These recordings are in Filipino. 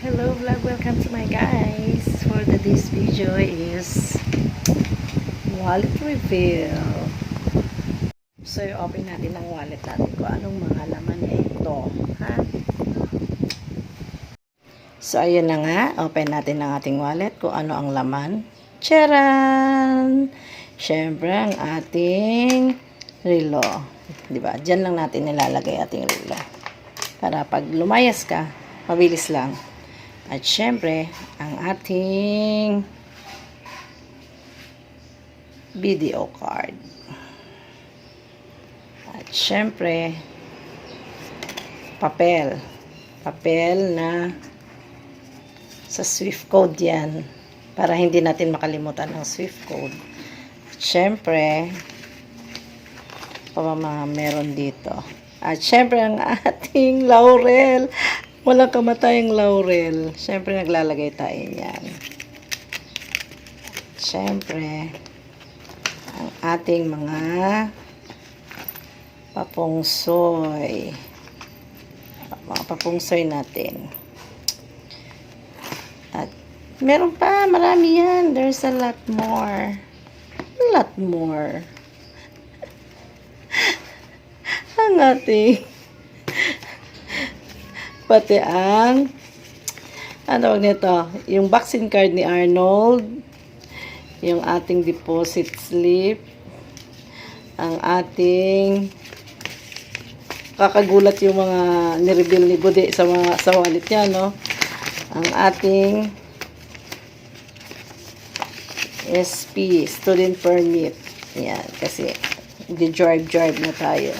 Hello vlog, welcome to my guys. For the this video is wallet reveal. So, open natin ang wallet natin kung anong mga laman niya ito. Ha? So, ayun na nga. Open natin ang ating wallet kung ano ang laman. Charan! Siyempre, ang ating relo. Diba? Diyan lang natin nilalagay ating relo. Para pag lumayas ka, mabilis lang. At syempre, ang ating video card. At syempre, papel. Papel na sa Swift code yan. Para hindi natin makalimutan ang Swift code. At syempre, pa mga meron dito. At syempre, ang ating laurel. Walang kamatayang laurel. Syempre, naglalagay tayo niyan. Syempre, ang ating mga papungsoy. Mga papungsoy natin. At meron pa, marami yan. There's a lot more. A lot more. ang ating pati ang ano nito, yung vaccine card ni Arnold, yung ating deposit slip, ang ating kakagulat yung mga nireveal ni Bude sa mga sa wallet niya, no? Ang ating SP, student permit. Yan, kasi di-drive-drive na tayo.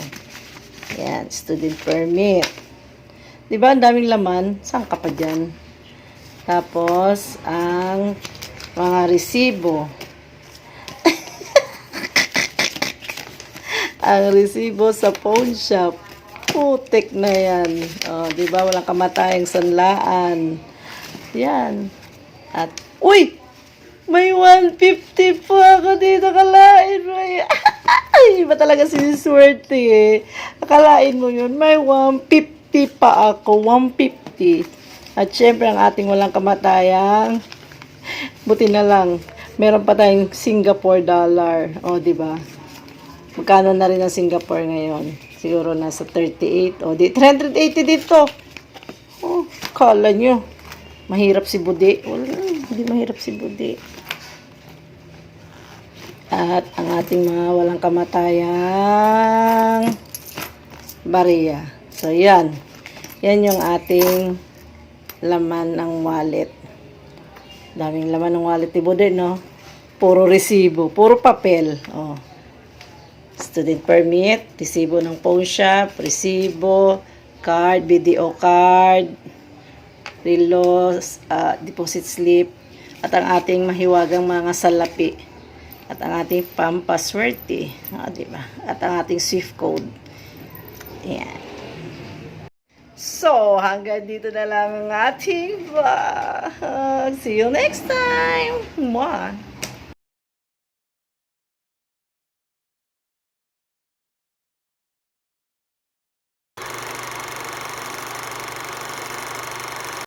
Yan, student permit. Di ba, ang daming laman? Saan ka pa dyan? Tapos, ang mga resibo. ang resibo sa pawn shop. Putik na yan. O, di ba, walang kamatayang sanlaan. Yan. At, uy! May 150 po ako dito kalain. May, ay, iba talaga siniswerte eh. Akalain mo yun, may 150 pa ako. 150. At syempre, ang ating walang kamatayang, buti na lang, meron pa tayong Singapore dollar. O, di ba? Magkano na rin ang Singapore ngayon? Siguro nasa 38. O, di, 380 dito. Oh, kala nyo. Mahirap si Budi. Wala, hindi mahirap si Budi. At ang ating mga walang kamatayang bariya. So, yan. Yan yung ating laman ng wallet. Daming laman ng wallet ni Budi, no? Puro resibo. Puro papel. Oh. Student permit, resibo ng pawn shop, resibo, card, video card, relo, ah, deposit slip, at ang ating mahiwagang mga salapi, at ang ating pampaswerte, ah, di ba? At ang ating Swift code. Yan. So, hanggang dito na lang ang ating vlog. See you next time. Mwah.